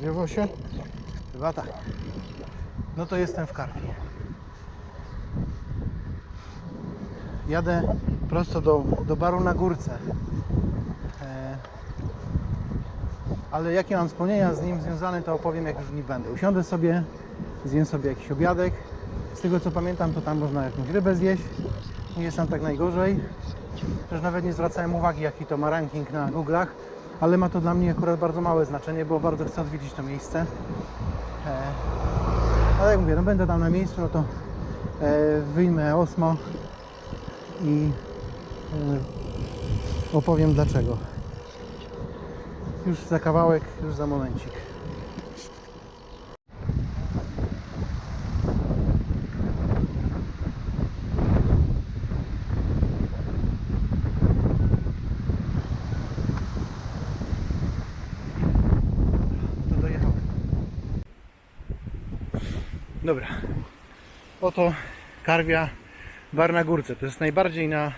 Nagrywał się? Chyba tak. No to jestem w Karwi. Jadę prosto do, do baru na górce. E, ale jakie mam wspomnienia z nim związane, to opowiem jak już w nim będę. Usiądę sobie, zjem sobie jakiś obiadek. Z tego co pamiętam, to tam można jakąś rybę zjeść. Nie jest tam tak najgorzej. Też nawet nie zwracałem uwagi, jaki to ma ranking na Google'ach, ale ma to dla mnie akurat bardzo małe znaczenie, bo bardzo chcę odwiedzić to miejsce. E, ale jak mówię, no będę tam na miejscu, no to e, wyjmę Osmo i e, opowiem dlaczego. Już za kawałek, już za momencik. To dojechałem. Dobra. Oto Karwia Bar Górce. To jest najbardziej na,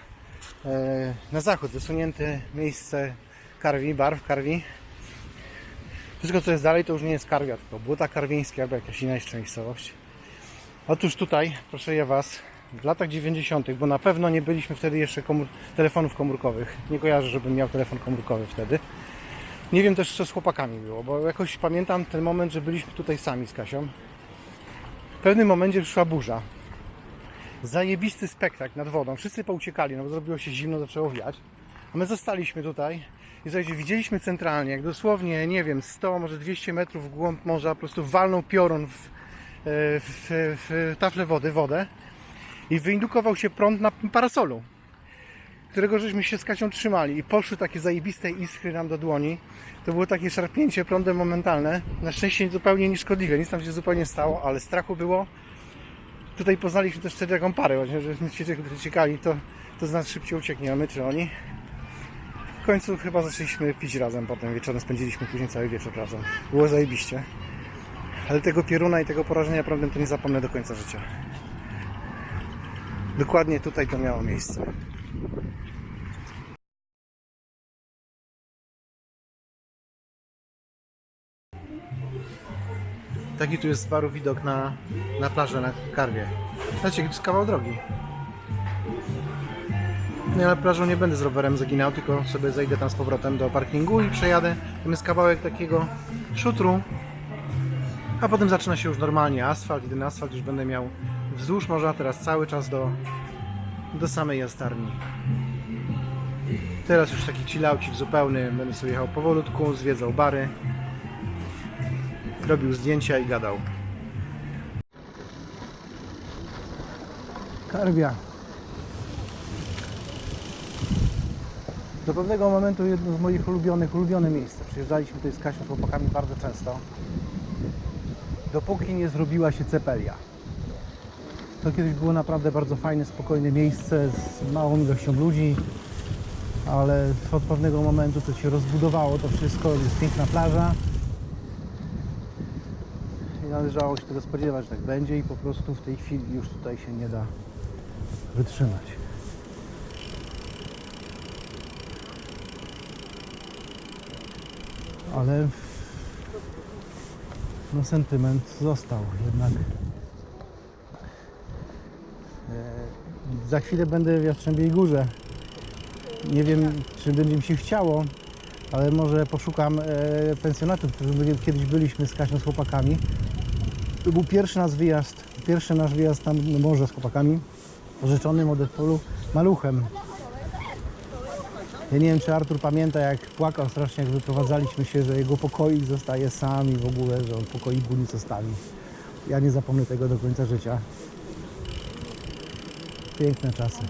e, na zachód wysunięte miejsce Karwi, bar w Karwi. Wszystko co jest dalej to już nie jest Karwia, tylko Błota Karwieńskie albo jakaś inna jeszcze miejscowość. Otóż tutaj, proszę ja Was, w latach 90., bo na pewno nie byliśmy wtedy jeszcze telefonów komórkowych. Nie kojarzę, żebym miał telefon komórkowy wtedy. Nie wiem też, co z chłopakami było, bo jakoś pamiętam ten moment, że byliśmy tutaj sami z Kasią. W pewnym momencie przyszła burza. Zajebisty spektakl nad wodą. Wszyscy pouciekali, no bo zrobiło się zimno, zaczęło wiać. A my zostaliśmy tutaj i słuchajcie, widzieliśmy centralnie, jak dosłownie, nie wiem, 100, może 200 metrów w głąb morza po prostu walnął piorun w, e, w, w taflę wody, wodę i wyindukował się prąd na parasolu którego żeśmy się z Kasią trzymali i poszły takie zajebiste iskry nam do dłoni. To było takie szarpnięcie prądem momentalne. Na szczęście zupełnie nieszkodliwe, nic tam się zupełnie stało, ale strachu było. Tutaj poznaliśmy też wtedy taką parę, właśnie, że się ciekali, to, to z nas szybciej ucieknie, a my czy oni. W końcu chyba zaczęliśmy pić razem, potem wieczorem spędziliśmy później cały wieczór razem. Było zajebiście. Ale tego pieruna i tego porażenia prądem to nie zapomnę do końca życia. Dokładnie tutaj to miało miejsce. Taki tu jest z baru widok na, na plażę na Karwie. Znacie, to jest kawał drogi. Nie, ale plażą nie będę z rowerem zaginał, tylko sobie zejdę tam z powrotem do parkingu i przejadę. Tam jest kawałek takiego szutru, a potem zaczyna się już normalnie asfalt i ten asfalt już będę miał wzdłuż morza teraz cały czas do, do samej jastarni. Teraz już taki chillaucik zupełny, będę sobie jechał powolutku, zwiedzał bary robił zdjęcia i gadał. Karwia. Do pewnego momentu jedno z moich ulubionych, ulubione miejsce. Przyjeżdżaliśmy tutaj z Kasią z chłopakami bardzo często. Dopóki nie zrobiła się Cepelia. To kiedyś było naprawdę bardzo fajne, spokojne miejsce z małą ilością ludzi, ale od pewnego momentu to się rozbudowało to wszystko, jest piękna plaża i należało się tego spodziewać, że tak będzie i po prostu w tej chwili już tutaj się nie da wytrzymać. Ale no sentyment został jednak. E, Za chwilę będę w Jastrzębiej Górze. Nie wiem, czy będzie mi się chciało, ale może poszukam e, pensjonatu, w którym kiedyś byliśmy z Kasią z chłopakami. To był pierwszy nasz wyjazd, pierwszy nasz wyjazd tam na morze z chłopakami, pożyczonym od Edpolu maluchem. Ja nie wiem, czy Artur pamięta, jak płakał strasznie, jak wyprowadzaliśmy się, że jego pokoik zostaje sam i w ogóle, że on pokoiku nie zostawi. Ja nie zapomnę tego do końca życia. Piękne czasy.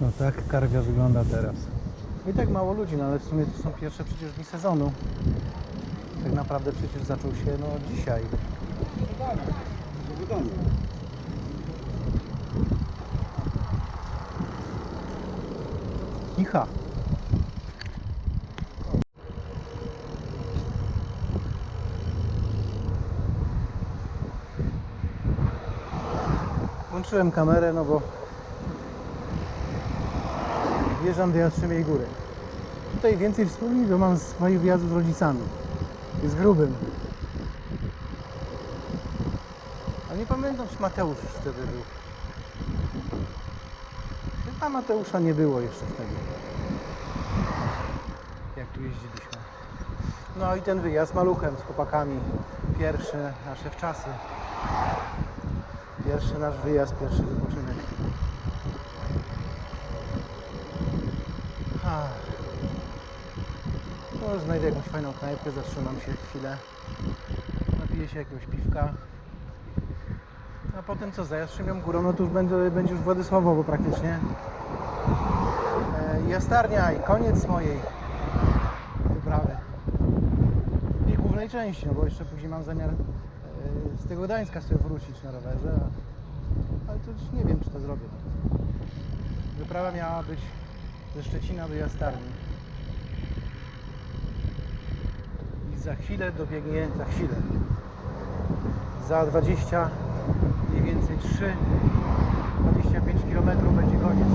No tak karwia wygląda teraz. I tak mało ludzi, no ale w sumie to są pierwsze przecież dni sezonu. Tak naprawdę przecież zaczął się no dzisiaj. Icha. Włączyłem kamerę, no bo wjeżdżam do Jastrzębiej Góry. Tutaj więcej wspomnień, bo mam z swoich wyjazdów z rodzicami. Jest grubym. A nie pamiętam, czy Mateusz już wtedy był. Chyba Mateusza nie było jeszcze wtedy. Jak tu jeździliśmy. No i ten wyjazd maluchem z chłopakami. Pierwszy nasze wczasy. Pierwszy nasz wyjazd, pierwszy wypoczynek. No, znajdę jakąś fajną knajpkę, zatrzymam się chwilę. Napiję się jakiegoś piwka. A potem co, za Jastrzębią Górą, no to już będzie, będzie już Władysławowo praktycznie. E, Jastarnia i koniec mojej wyprawy. I głównej części, no bo jeszcze później mam zamiar e, z tego Gdańska sobie wrócić na rowerze. To już nie wiem, czy to zrobię. Wyprawa miała być ze Szczecina do Jastarni. I za chwilę dobiegnie, za chwilę, za 20, mniej więcej 3, 25 km będzie koniec.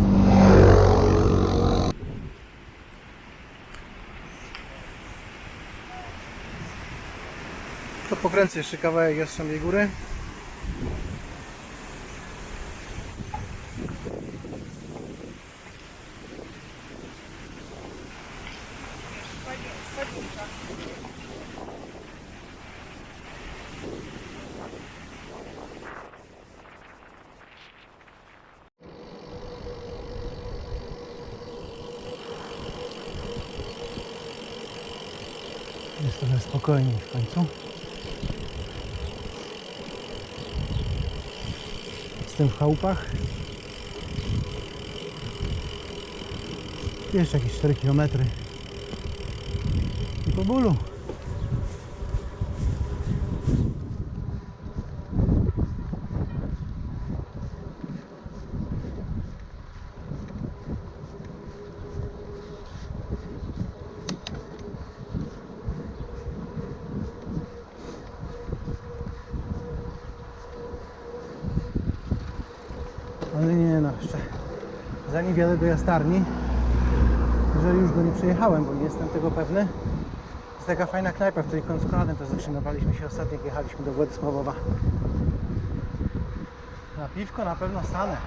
To pokręcę jeszcze kawałek Jastrzębiej Góry. Jest trochę spokojniej w końcu. Jestem w chałupach. Jeszcze jakieś 4 km. I po bólu. Ale nie no, jeszcze zanim wjadę do jastarni, jeżeli już do niej przyjechałem, bo nie jestem tego pewny, jest taka fajna knajpa, w której z Konradem też zatrzymywaliśmy się ostatnio, jak jechaliśmy do Władysławowa. Na piwko na pewno stanę,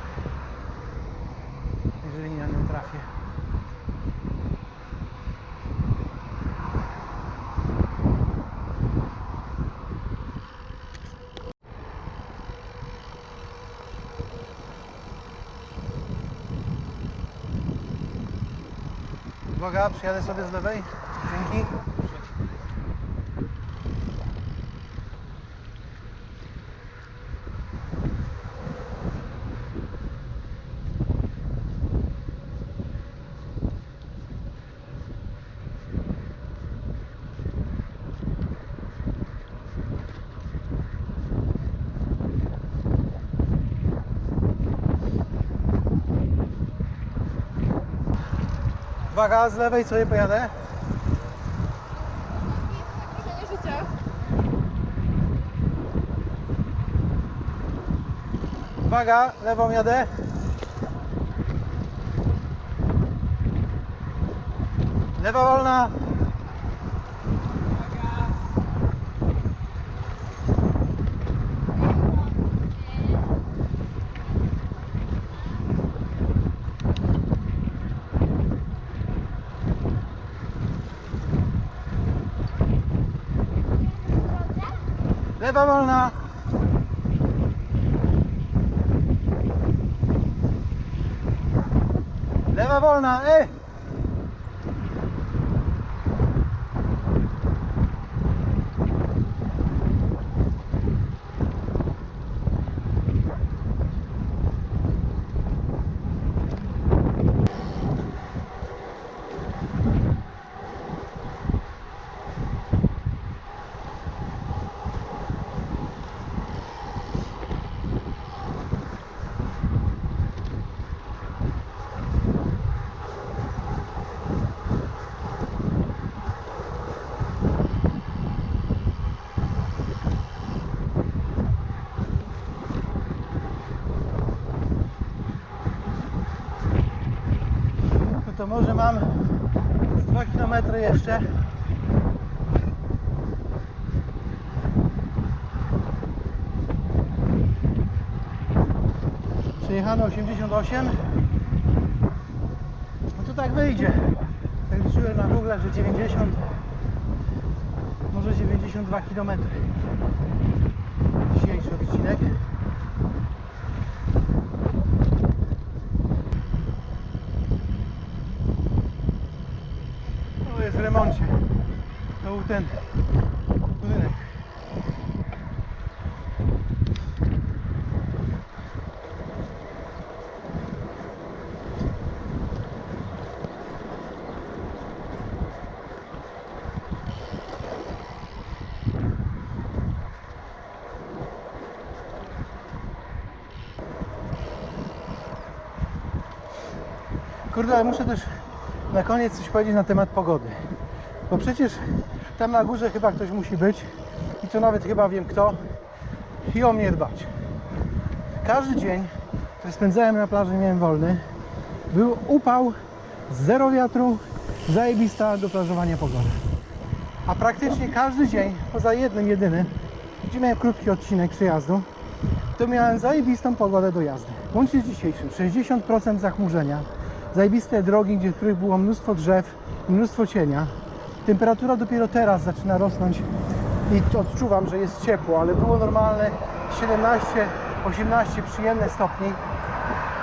jeżeli na nią trafię. Uwaga, przyjadę sobie z lewej. Dzięki. Uwaga, z lewej sobie pojadę. Uwaga, lewą jadę. Lewa wolna. Lewa wolna. Lewa wolna, ej! No to może mam Dwa kilometry jeszcze. Przejechane 88. No to tak wyjdzie. Tak liczyłem na Google, że 90, może 92 km. Dzisiejszy odcinek. Jest w remoncie. To był ten budynek. Kurde, ale muszę też na koniec coś powiedzieć na temat pogody. Bo przecież tam na górze chyba ktoś musi być i to nawet chyba wiem kto i o mnie dbać. Każdy dzień, który spędzałem na plaży, miałem wolny, był upał, zero wiatru, zajebista do plażowania pogoda. A praktycznie każdy dzień, poza jednym jedynym, gdzie miałem krótki odcinek przejazdu, to miałem zajebistą pogodę do jazdy. Łącznie z dzisiejszym, 60% zachmurzenia, zajebiste drogi, gdzie w których było mnóstwo drzew i mnóstwo cienia. Temperatura dopiero teraz zaczyna rosnąć i odczuwam, że jest ciepło, ale było normalne 17-18 przyjemne stopni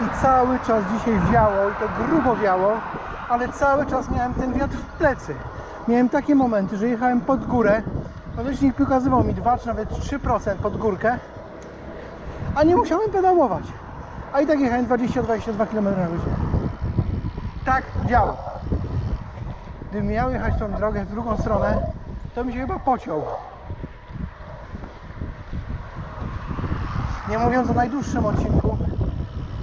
i cały czas dzisiaj wiało i to grubo wiało, ale cały czas miałem ten wiatr w plecy. Miałem takie momenty, że jechałem pod górę, a licznik pokazywał mi 2 czy nawet 3% pod górkę, a nie musiałem pedałować. A i tak jechałem 20-22 km na godzinę. Tak działo. Gdybym miał jechać tą drogę w drugą stronę, to mi się chyba pociął. Nie mówiąc o najdłuższym odcinku,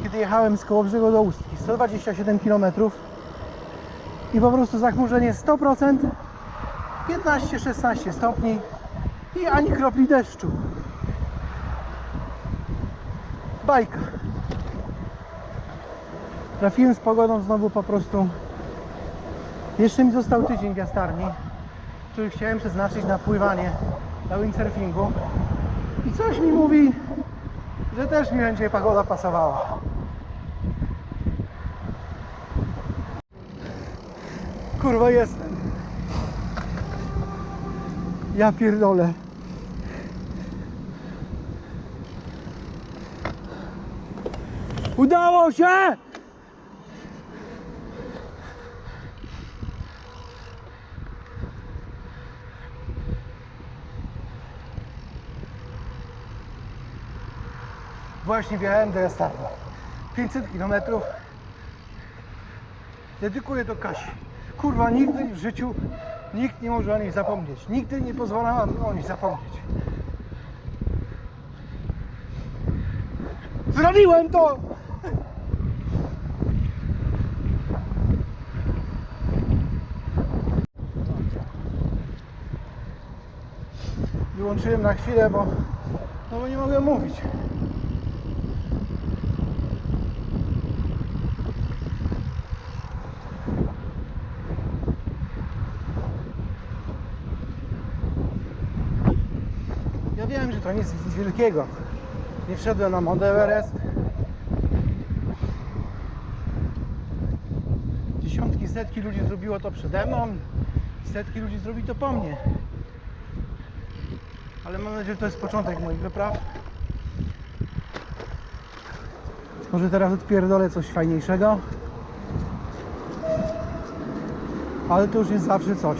kiedy jechałem z Kołobrzegu do Ustki, 127 km i po prostu zachmurzenie 100%, 15-16 stopni i ani kropli deszczu. Bajka. Trafiłem z pogodą znowu po prostu. Jeszcze mi został tydzień w jastarni, który chciałem przeznaczyć na pływanie, na windsurfingu. I coś mi mówi, że też mi będzie pogoda pasowała. Kurwa jestem. Ja pierdolę. Udało się! Właśnie wjechałem do Jastarni. 500 km. Dedykuję to Kasi. Kurwa, nigdy w życiu nikt nie może o niej zapomnieć. Nigdy nie pozwalam o niej zapomnieć. Zrobiłem to! Wyłączyłem na chwilę, bo, no bo nie mogłem mówić. Wiem, że to nic wielkiego. Nie wszedłem na Mount Everest. Dziesiątki, setki ludzi zrobiło to przede mną. Setki ludzi zrobi to po mnie. Ale mam nadzieję, że to jest początek moich wypraw. Może teraz odpierdolę coś fajniejszego. Ale to już jest zawsze coś.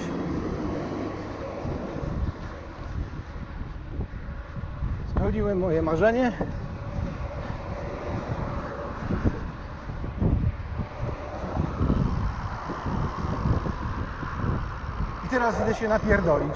Spełniłem moje marzenie. I teraz idę się napierdolić.